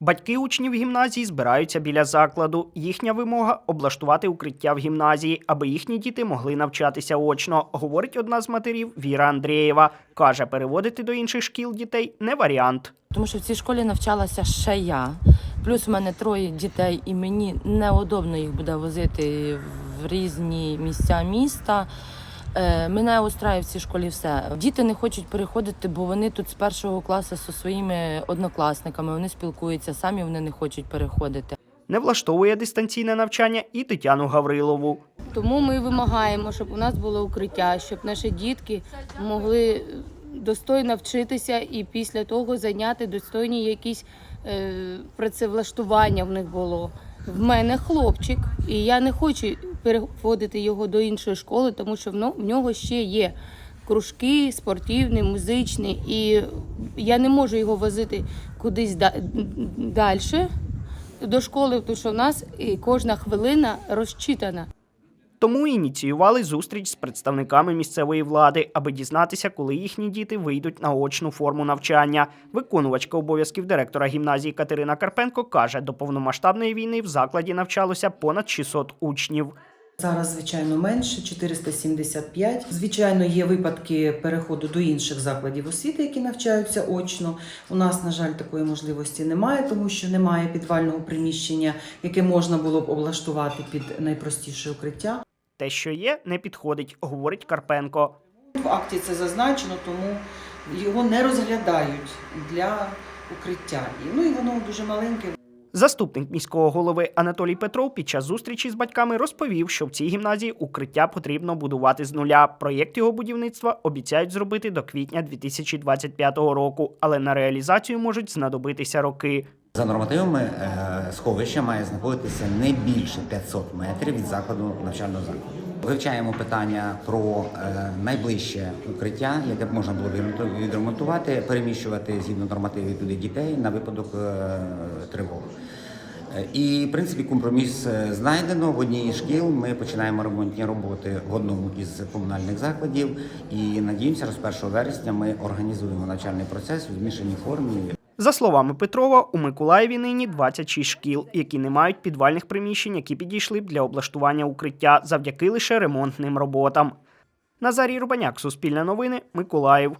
Батьки учнів гімназії збираються біля закладу. Їхня вимога облаштувати укриття в гімназії, аби їхні діти могли навчатися очно, говорить одна з матерів Віра Андрієва. Каже, переводити до інших шкіл дітей не варіант. Тому що в цій школі навчалася ще я. Плюс в мене троє дітей, і мені неудобно їх буде возити в різні місця міста. Е, Мене устраює в цій школі все. Діти не хочуть переходити, бо вони тут з першого класу зі своїми однокласниками. Вони спілкуються, самі вони не хочуть переходити. Не влаштовує дистанційне навчання і Тетяну Гаврилову. Тому ми вимагаємо, щоб у нас було укриття, щоб наші дітки могли достойно вчитися і після того зайняти достойні якісь е, працевлаштування в них було. В мене хлопчик, і я не хочу переводити його до іншої школи, тому що в нього ще є кружки спортивні, музичні, і я не можу його возити кудись далі до школи, тому що в нас кожна хвилина розчитана. Тому ініціювали зустріч з представниками місцевої влади, аби дізнатися, коли їхні діти вийдуть на очну форму навчання. Виконувачка обов'язків директора гімназії Катерина Карпенко каже, до повномасштабної війни в закладі навчалося понад 600 учнів. Зараз, звичайно, менше 475. Звичайно, є випадки переходу до інших закладів освіти, які навчаються очно. У нас, на жаль, такої можливості немає, тому що немає підвального приміщення, яке можна було б облаштувати під найпростіше укриття. Те, що є, не підходить, говорить Карпенко. В акті це зазначено, тому його не розглядають для укриття. Ну і воно дуже маленьке. Заступник міського голови Анатолій Петров під час зустрічі з батьками розповів, що в цій гімназії укриття потрібно будувати з нуля. Проєкт його будівництва обіцяють зробити до квітня 2025 року, але на реалізацію можуть знадобитися роки. За нормативами е, сховище має знаходитися не більше 500 метрів від закладу навчального закладу. Вивчаємо питання про е, найближче укриття, яке б можна було відремонтувати, переміщувати згідно нормативів туди дітей на випадок е, тривог. Е, І в принципі компроміс знайдено. В одній із шкіл ми починаємо ремонтні роботи в одному із комунальних закладів. І надіємося, що з 1 вересня ми організуємо навчальний процес у змішаній формі. За словами Петрова, у Миколаєві нині 26 шкіл, які не мають підвальних приміщень, які підійшли б для облаштування укриття завдяки лише ремонтним роботам. Назарій Рубаняк, Суспільне новини, Миколаїв.